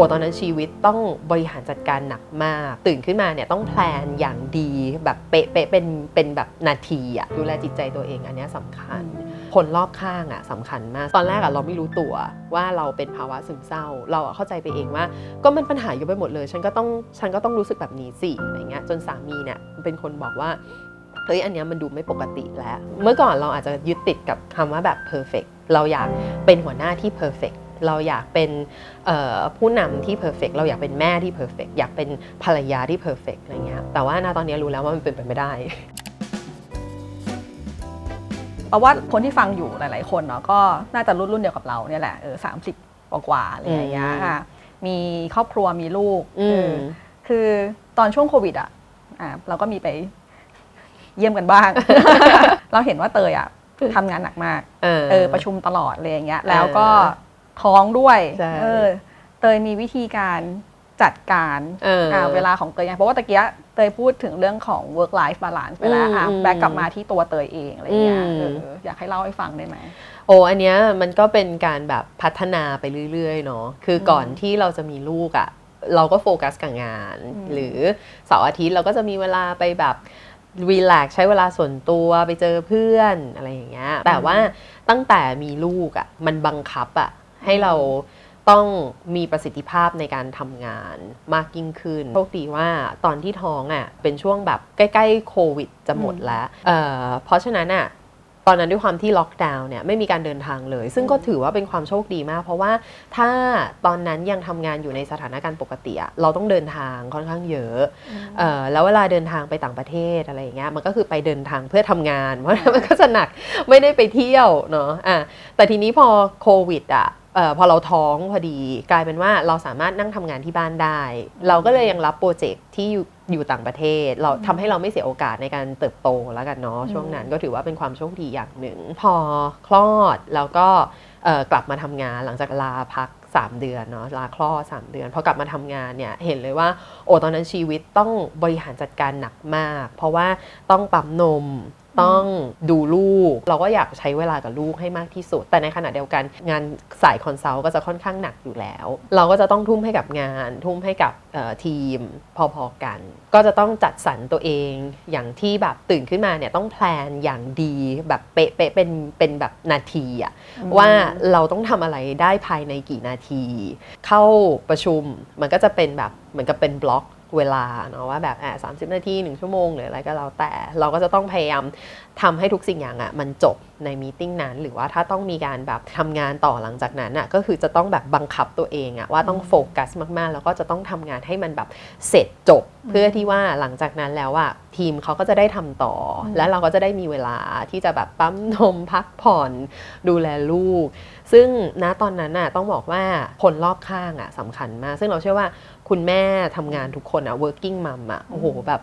อ้ตอนนั้นชีวิตต้องบริหารจัดการหนักมาก ตื่นขึ้นมาเนี่ยต้องแพลนอย่างดีแบบเป๊ะๆเป็นเป็นแบบนาทีอะดูแลจิตใจตัวเองอันเนี้ยสำคัญ คนรอบข้างอะสำคัญมาก ตอนแรกอะเราไม่รู้ตัวว่าเราเป็นภาวะซึมเศร้า เราอะเข้าใจไปเองว่า ก็มันปัญหาอยู่ไปหมดเลย ฉันก็ต้องฉันก็ต้องรู้สึกแบบนี้สิอะไรเงี้ยจนสามีเนี่ยเป็นคนบอกว่าเฮ้ยอันเนี้ยมันดูไม่ปกติแล้ว เมื่อก่อนเราอาจจะยึดติดกับคำว่าแบบ perfect เราอยากเป็นหัวหน้าที่ perfect เราอยากเป็นเอ่อผู้นำที่ perfect เราอยากเป็นแม่ที่ perfect อยากเป็นภรรยาที่ perfect อะไรเงี้ยแต่ว่าณตอนนี้รู้แล้วว่ามันเป็นไปไม่ได้เพราะว่าคนที่ฟังอยู่หลาย ๆ คนเนาะก็น่าจะรุ่นรุ่นเดียวกับเราเนี่ยแหละเออสามสิบกว่าๆอะไรอย่างเงี้ยอืมอะมีครอบครัวมีลูกอืเอมอคือตอนช่วงโควิดอะอะเราก็มีไปเยี่ยมกันบ้าง เราเห็นว่าเตยอะทำงานหนักมาก เออเออประชุมตลอดเลยอย่างเงี้ย แล้วก็ ท้องด้วยใช่ เออเตยมีวิธีการจัดการเอออ่าเวลาของเตยไงเพราะว่าตะเกียเตยพูดถึงเรื่องของ work life balance ไปแล้วอะอืมแบกกลับมาที่ตัวเตยเองอะไรเงี้ยอืม เอออยากให้เล่าให้ฟังได้ไหม โอ้อันเนี้ยมันก็เป็นการแบบพัฒนาไปเรื่อยๆเนาะคือก่อนที่เราจะมีลูกอะ่ะ เราก็โฟกัสกับงาน อืม หรือเสาร์อาทิตย์เราก็จะมีเวลาไปแบบรีแลกซ์ใช้เวลาส่วนตัวไปเจอเพื่อนอะไรอย่างเงี้ยแต่ว่าตั้งแต่มีลูกอะ่ะมันบังคับอะ่ะ ให้เราต้องมีประสิทธิภาพในการทำงานมากยิ่งขึ้น โชคดีว่าตอนที่ท้องอะ่ะเป็นช่วงแบบใกล้ๆโควิดจะหมดแล้วเอ่อเพราะฉะนั้นอะตอนนั้นด้วยความที่ล็อกดาวน์เนี่ยไม่มีการเดินทางเลย ซึ่งก็ถือว่าเป็นความโชคดีมาก เพราะว่าถ้าตอนนั้นยังทำงานอยู่ในสถานการณ์ปกติอะเราต้องเดินทางค่อนข้างเยอะเอ่อแล้วเวลาเดินทางไปต่างประเทศอะไรอย่างเงี้ยมันก็คือไปเดินทางเพื่อทำงาน เพราะฉะนั้นมันก็จะหนักไม่ได้ไปเที่ยวเนาะอะแต่ทีนี้พอโควิดอะเอ่อพอเราท้องพอดีกลายเป็นว่าเราสามารถนั่งทำงานที่บ้านได้ เราก็เลยยังรับโปรเจกต์ที่อยู่อยู่ต่างประเทศ เราทำให้เราไม่เสียโอกาสในการเติบโตแล้วกันเนาะช่วงนั้นก็ถือว่าเป็นความโชคดีอย่างหนึ่ง พอคลอดแล้วก็เอ่อกลับมาทำงานหลังจากลาพัก 3 เดือนเนาะลาคลอด3เดือนพอกลับมาทำงานเนี่ยเห็นเลยว่าโอ้ตอนนั้นชีวิตต้องบริหารจัดการหนักมาก เพราะว่าต้องปั๊มนม ต้องดูลูก เราก็อยากใช้เวลากับลูกให้มากที่สุด แต่ในขณะเดียวกันงานสายคอนซัลท์ก็จะค่อนข้างหนักอยู่แล้ว เราก็จะต้องทุ่มให้กับงาน ทุ่มให้กับเอ่อทีมพอๆกัน ก็จะต้องจัดสรรตัวเองอย่างที่แบบตื่นขึ้นมาเนี่ยต้องแพลนอย่างดีแบบเป๊ะๆเป็นเป็นแบบนาทีอะว่าเราต้องทำอะไรได้ภายในกี่นาที เข้าประชุมมันก็จะเป็นแบบเหมือนกับเป็นบล็อก เวลาเนาะว่าแบบอะสามสิบนาทีหนึ่งชั่วโมงหรืออะไรก็แล้วแต่เราก็จะต้องพยายามทำให้ทุกสิ่งอย่างอะ่ะมันจบ ในมีติ้งนั้น หรือว่าถ้าต้องมีการแบบทำงานต่อหลังจากนั้นอะ่ะก็คือจะต้องแบบบังคับตัวเองอะ่ะว่าต้องโฟกัสมากๆ แล้วก็จะต้องทำงานให้มันแบบเสร็จจบ เพื่อที่ว่าหลังจากนั้นแล้วอะ่ะทีมเขาก็จะได้ทำต่ออและเราก็จะได้มีเวลาที่จะแบบปั๊มนมพักผ่อนดูแลลูก ซึ่งณตอนนั้นน่ะต้องบอกว่าคนรอบข้างอะสำคัญมาก ซึ่งเราเชื่อว่าคุณแม่ทำงานทุกคนอะ working mom อะโอ้โหแบบ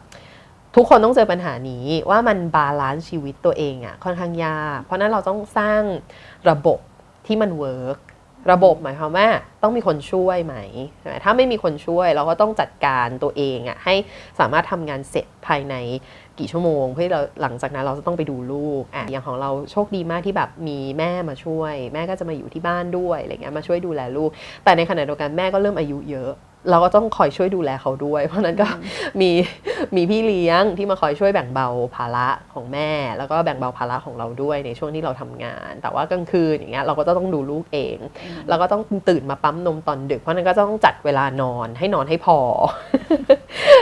ทุกคนต้องเจอปัญหานี้ว่ามันบาลานซ์ชีวิตตัวเองอะค่อนข้างยาก เพราะนั้นเราต้องสร้างระบบที่มันเวิร์กระบบหมายความว่าต้องมีคนช่วยไหมใช่ไหมถ้าไม่มีคนช่วยเราก็ต้องจัดการตัวเองอะให้สามารถทำงานเสร็จภายในกี่ชั่วโมง เพื่อเราหลังจากนั้นเราจะต้องไปดูลูกอะอย่างของเราโชคดีมากที่แบบมีแม่มาช่วย แม่ก็จะมาอยู่ที่บ้านด้วยอะไรเงี้ยมาช่วยดูแลลูก แต่ในขณะเดียวกันแม่ก็เริ่มอายุเยอะ เราก็ต้องคอยช่วยดูแลเขาด้วย เพราะฉะนั้นก็มีมีพี่เลี้ยงที่มาคอยช่วยแบ่งเบาภาระของแม่ แล้วก็แบ่งเบาภาระของเราด้วยในช่วงที่เราทำงาน แต่ว่ากลางคืนอย่างเงี้ยเราก็จะต้องดูลูกเอง แล้วก็ต้องตื่นมาปั๊มนมตอนดึก เพราะฉะนั้นก็ต้องจัดเวลานอนให้นอนให้พอ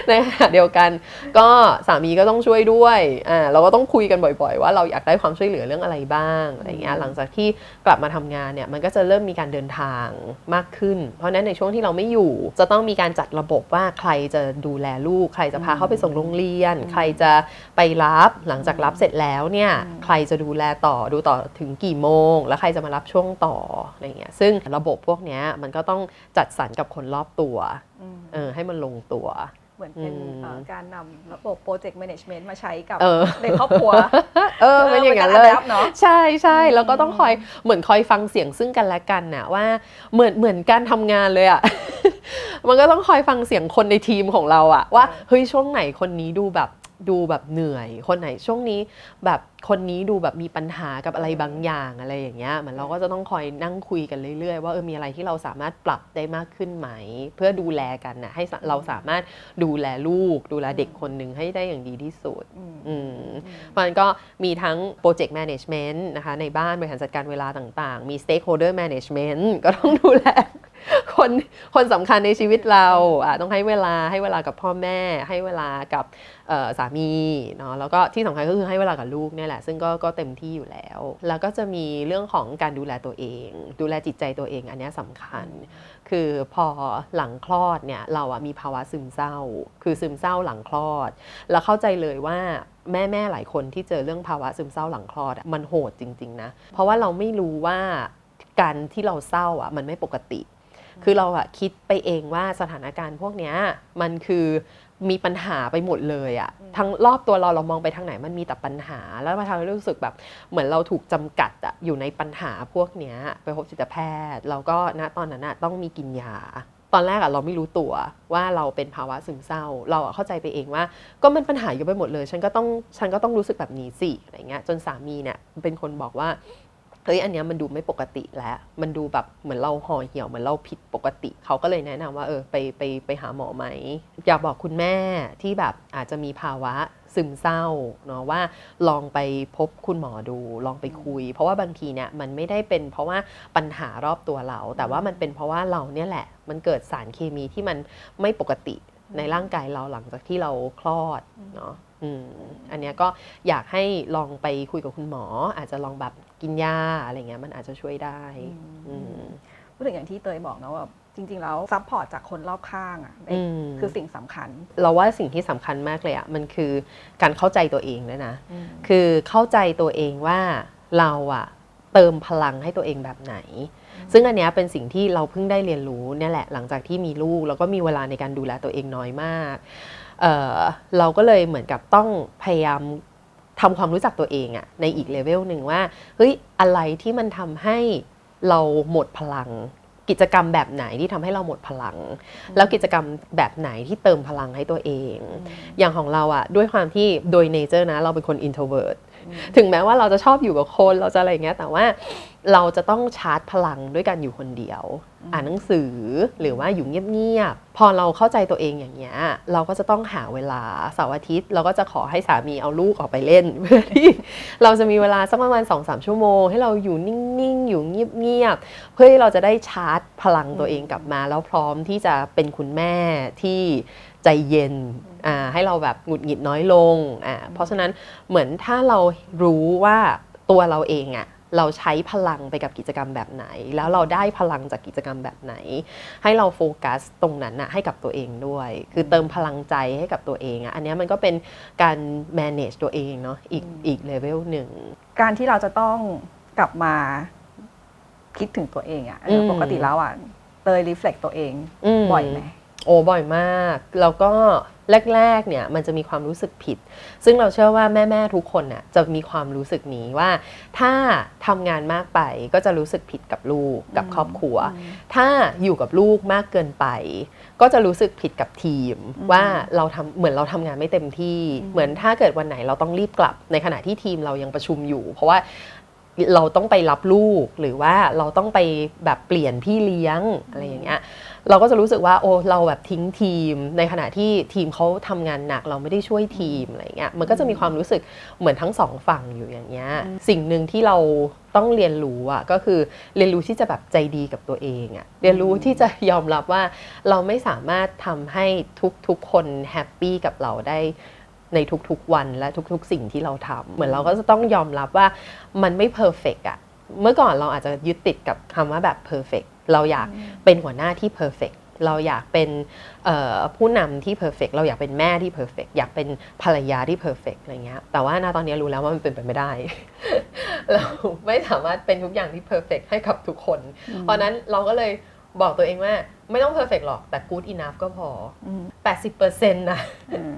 ในขณะเดียวกัน ก็สามีก็ต้องช่วยด้วยอ่าเราก็ต้องคุยกันบ่อยๆ ว่าเราอยากได้ความช่วยเหลือเรื่องอะไรบ้างอะไรเงี้ยหลังจากที่กลับมาทำงานเนี่ยมันก็จะเริ่มมีการเดินทางมากขึ้น เพราะฉะนั้นในช่วงที่เราไม่อยู่ จะต้องมีการจัดระบบว่าใครจะดูแลลูก ใครจะพาเขาไปส่งโรงเรียน ใครจะไปรับหลังจากรับเสร็จแล้วเนี่ยใครจะดูแลต่อดูต่อถึงกี่โมง แล้วใครจะมารับช่วงต่ออะไรเงี้ยซึ่งระบบพวกเนี้ยมันก็ต้องจัดสรรกับคนรอบตัวอืม เออให้มันลงตัว เหมือนเป็นอืมเอ่อการนำระบบโปรเจกต์แมネจเมนต์มาใช้กับเออในครอบครัว เออเป็นอย่างนั้นเลยป็กร adapt เนาะใช่ใช่แล้วก็ต้องคอยเหมือนคอยฟังเสียงซึ่งกันและกันน่ะว่าเหมือนเหมือนการทำงานเลยอะมันก็ต้องคอยฟังเสียงคนในทีมของเราอะว่าเฮ้ยช่วงไหนคนนี้ดูแบบ ดูแบบเหนื่อย คนไหนช่วงนี้แบบคนนี้ดูแบบมีปัญหากับอะไรบางอย่างอะไรอย่างเงี้ยเหมือนเราก็จะต้องคอยนั่งคุยกันเรื่อยๆ ว่าเออมีอะไรที่เราสามารถปรับได้มากขึ้นไหม เพื่อดูแลกันนะให้สะเราสามารถดูแลลูก ดูแลเด็กคนหนึ่งให้ได้อย่างดีที่สุดอืมอืมมันก็มีทั้ง Project Management นะคะในบ้านบริหารจัดการเวลาต่างๆ มี Stakeholder Management ก็ต้องดูแล คนคนสำคัญในชีวิตเราอะต้องให้เวลาให้เวลากับพ่อแม่ ให้เวลากับสามีเนาะแล้วก็ที่สำคัญก็คือให้เวลากับลูกเนี่ยแหละ ซึ่งก็ก็เต็มที่อยู่แล้ว แล้วก็จะมีเรื่องของการดูแลตัวเอง ดูแลจิตใจตัวเองอันนี้สำคัญ คือพอหลังคลอดเนี่ยเราอะมีภาวะซึมเศร้า คือซึมเศร้าหลังคลอด แล้วเข้าใจเลยว่าแม่แม่หลายคนที่เจอเรื่องภาวะซึมเศร้าหลังคลอดมันโหดจริง ๆ นะ เพราะว่าเราไม่รู้ว่าการที่เราเศร้าอะมันไม่ปกติ คือเราอะคิดไปเองว่าสถานการณ์พวกเนี้ยมันคือมีปัญหาไปหมดเลยอะทั้งรอบตัวเราเรามองไปทางไหนมันมีแต่ปัญหา แล้วมาทำให้รู้สึกแบบเหมือนเราถูกจำกัดอะอยู่ในปัญหาพวกเนี้ยไปพบจิตแพทย์ เราก็ณตอนนั้นอะต้องมีกินยา ตอนแรกอะเราไม่รู้ตัวว่าเราเป็นภาวะซึมเศร้า เราอะเข้าใจไปเองว่า ก็มันปัญหาเยอะไปหมดเลย ฉันก็ต้องฉันก็ต้องรู้สึกแบบนี้สิอะไรเงี้ยจนสามีเนี่ยเป็นคนบอกว่า เฮ้ยอันเนี้ยมันดูไม่ปกติแล้ว มันดูแบบเหมือนเราห่อเหี่ยวเหมือนเราผิดปกติ เขาก็เลยแนะนำว่าเออไปไปไปหาหมอไหม อยากบอกคุณแม่ที่แบบอาจจะมีภาวะซึมเศร้าเนาะว่าลองไปพบคุณหมอดูลองไปคุย เพราะว่าบางทีเนี่ยมันไม่ได้เป็นเพราะว่าปัญหารอบตัวเรา แต่ว่ามันเป็นเพราะว่าเราเนี่ยแหละ มันเกิดสารเคมีที่มันไม่ปกติในร่างกายเราหลังจากที่เราคลอดเนาะอันนี้ก็อยากให้ลองไปคุยกับคุณหมอ อาจจะลองแบบ กินยาอะไรเงี้ยมันอาจจะช่วยได้อืมพูดถึงอย่างที่เตยบอกนะว่าจริง ๆ แล้วซัพพอร์ตจากคนรอบข้างอะอืมคือสิ่งสำคัญ เราว่าสิ่งที่สำคัญมากเลยอะมันคือการเข้าใจตัวเองด้วยนะ คือเข้าใจตัวเองว่าเราอะเติมพลังให้ตัวเองแบบไหน ซึ่งอันเนี้ยเป็นสิ่งที่เราเพิ่งได้เรียนรู้เนี่ยแหละหลังจากที่มีลูก แล้วก็มีเวลาในการดูแลตัวเองน้อยมากเอ่อเราก็เลยเหมือนกับต้องพยายาม ทำความรู้จักตัวเองอะในอีกเลเวลหนึ่งว่าเฮ้ยอะไรที่มันทำให้เราหมดพลัง กิจกรรมแบบไหนที่ทำให้เราหมดพลัง แล้วกิจกรรมแบบไหนที่เติมพลังให้ตัวเอง อย่างของเราอะด้วยความที่โดยเนเจอร์นะ เราเป็นคน introvert ถึงแม้ว่าเราจะชอบอยู่กับคนเราจะอะไรอย่างเงี้ยแต่ว่า เราจะต้องชาร์จพลังด้วยการอยู่คนเดียว อ่านหนังสือหรือว่าอยู่เงียบๆพอเราเข้าใจตัวเองอย่างเงี้ยเราก็จะต้องหาเวลาเสาร์อาทิตย์ เราก็จะขอให้สามีเอาลูกออกไปเล่น เพื่อที่เราจะมีเวลาสักประมาณ2อสชั่วโมง ให้เราอยู่นิ่งๆอยู่เงียบๆเพื่อที่เราจะได้ชาร์จพลังตัวเองกลับมา แล้วพร้อมที่จะเป็นคุณแม่ที่ใจเย็นอ่าให้เราแบบหงุดหงิดน้อยลงอ่าเพราะฉะนั้นเหมือนถ้าเรารู้ว่าตัวเราเองอะ เราใช้พลังไปกับกิจกรรมแบบไหน แล้วเราได้พลังจากกิจกรรมแบบไหน ให้เราโฟกัสตรงนั้นอะให้กับตัวเองด้วย คือเติมพลังใจให้กับตัวเองอะอันเนี้ยมันก็เป็นการ manage ตัวเองเนาะอีกอีกเลเวลหนึ่งการที่เราจะต้องกลับมาคิดถึงตัวเองอะ่ะเออมปกติแล้วอะ่ะเตยรีเฟล็กตัวเองมบ่อยไหม โอ้บ่อยมาก แล้วก็แรกๆเนี่ยมันจะมีความรู้สึกผิด ซึ่งเราเชื่อว่าแม่ๆทุกคนน่ะจะมีความรู้สึกนี้ว่า ถ้าทำงานมากไปก็จะรู้สึกผิดกับลูกกับครอบครัว ถ้าอยู่กับลูกมากเกินไป ก็จะรู้สึกผิดกับทีม ว่าเราทำเหมือนเราทำงานไม่เต็มที่ เหมือนถ้าเกิดวันไหนเราต้องรีบกลับ ในขณะที่ทีมเรายังประชุมอยู่ เพราะว่าเราต้องไปรับลูกหรือว่าเราต้องไปแบบเปลี่ยนพี่เลี้ยงอะไรอย่างเงี้ย เราก็จะรู้สึกว่าโอ้เราแบบทิ้งทีม ในขณะที่ทีมเขาทำงานหนักเราไม่ได้ช่วยทีมอะไรเงี้ยมันก็จะมีความรู้สึกเหมือนทั้งสองฝั่งอยู่อย่างเงี้ยสิ่งหนึ่งที่เราต้องเรียนรู้อะก็คือเรียนรู้ที่จะแบบใจดีกับตัวเองอะเรียนรู้ที่จะยอมรับว่าเราไม่สามารถทำให้ทุกๆคนแฮปปี้กับเราได้ในทุกๆวันและทุกๆ สิ่งที่เราทำเหมือนเราก็จะต้องยอมรับว่ามันไม่เพอร์เฟกอะเมื่อก่อนเราอาจจะยึดติดกับคำว่าแบบเพอร์เฟก เราอยากเป็นหัวหน้าที่ perfect เราอยากเป็นเอ่อผู้นำที่ perfect เราอยากเป็นแม่ที่ perfect อยากเป็นภรรยาที่ perfect อะไรเงี้ยแต่ว่าณตอนนี้รู้แล้วว่ามันเป็นไปไม่ได้ เราไม่สามารถเป็นทุกอย่างที่ perfect ให้กับทุกคน เพราะนั้นเราก็เลยบอกตัวเองว่าไม่ต้องเพอร์เฟกหรอกแต่ good enough ก็พออืม80%นะอืม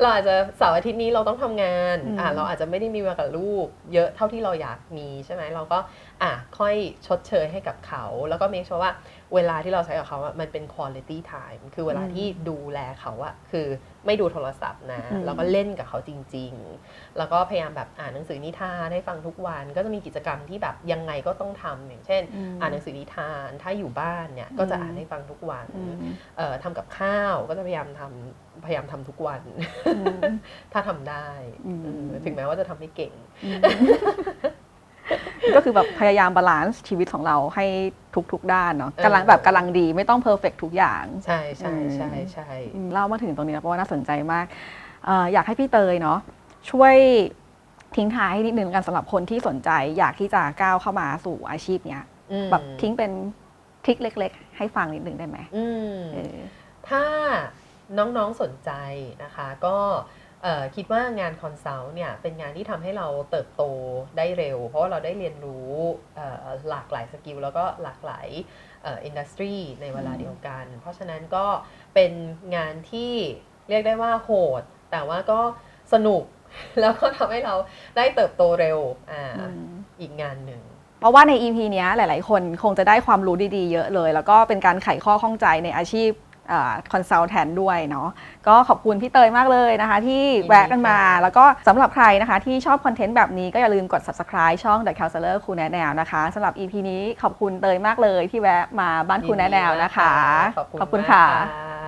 เราอาจจะเสาร์อาทิตย์นี้เราต้องทำงานอืมอ่าเราอาจจะไม่ได้มีเวลากับลูก เยอะเท่าที่เราอยากมีใช่ไหมเราก็อะค่อยชดเชยให้กับเขา แล้วก็ make sure ว่าเวลาที่เราใช้กับเขาอะมันเป็น quality time คือเวลาที่ดูแลเขาอะคือไม่ดูโทรศัพท์นะอืมแล้วก็เล่นกับเขาจริง ๆ แล้วก็พยายามแบบอ่านหนังสือนิทานให้ฟังทุกวัน ก็จะมีกิจกรรมที่แบบยังไงก็ต้องทำอย่างเช่นมอ่านหนังสือนิทาน ถ้าอยู่บ้านเนี่ยก็จะอืมอ่านให้ฟังทุกวันอืมเอ่อทำกับข้าวก็จะพยายามทำพยายามทำทุกวันอืมถ้าทำได้อืมเออถึงแม้ว่าจะทำไม่เก่งอืมก็คือแบบพยายามบาลานซ์ชีวิตของเราให้ทุกๆด้านเนาะเออกำลังแบบกำลังดีไม่ต้องเพอร์เฟกทุกอย่าง ใช่ใช่อืมใช่ใช่อืมเล่ามาถึงตรงนี้แล้วเพราะว่าน่าสนใจมากเอ่ออยากให้พี่เตยเนาะช่วยทิ้งท้ายนิดนึงกันสำหรับคนที่สนใจ อยากที่จะก้าวเข้ามาสู่อาชีพเนี้ยอืมแบบทิ้งเป็น ทริคเล็ก ๆ ให้ฟังนิดนึงได้ไหมอืมเออ ถ้าน้องๆสนใจนะคะ ก็เอ่อคิดว่างานคอนซัลท์เนี่ยเป็นงานที่ทำให้เราเติบโตได้เร็ว เพราะว่าเราได้เรียนรู้เอ่อหลากหลายสกิลแล้วก็หลากหลายอินดัสทรีในเวลาเดียวกัน เพราะฉะนั้นก็เป็นงานที่เรียกได้ว่าโหด แต่ว่าก็สนุก แล้วก็ทำให้เราได้เติบโตเร็วอ่าอืม อีกงานหนึ่งเพ ราะว่าใน EP เนี้ยหลาย ๆ คนคงจะได้ความรู้ดี ๆ เยอะเลย แล้วก็เป็นการไขข้อข้องใจในอาชีพคอนซัลแทนด้วยเนาะก็ขอบคุณพี่เตยมากเลยนะคะ ที่ยินดีแวะกันมาค่ะแล้วก็สำหรับใครนะคะ ที่ชอบคอนเทนต์แบบนี้ก็อย่าลืมกด subscribe ช่อง The Counselor ครูแนะแนวนะคะสำหรับ EP นี้ขอบคุณเตยมากเลยที่แวะมาบ้านครูแนแนวนะคะ ขอบคุณขอบคุณมากค่ะค่ะ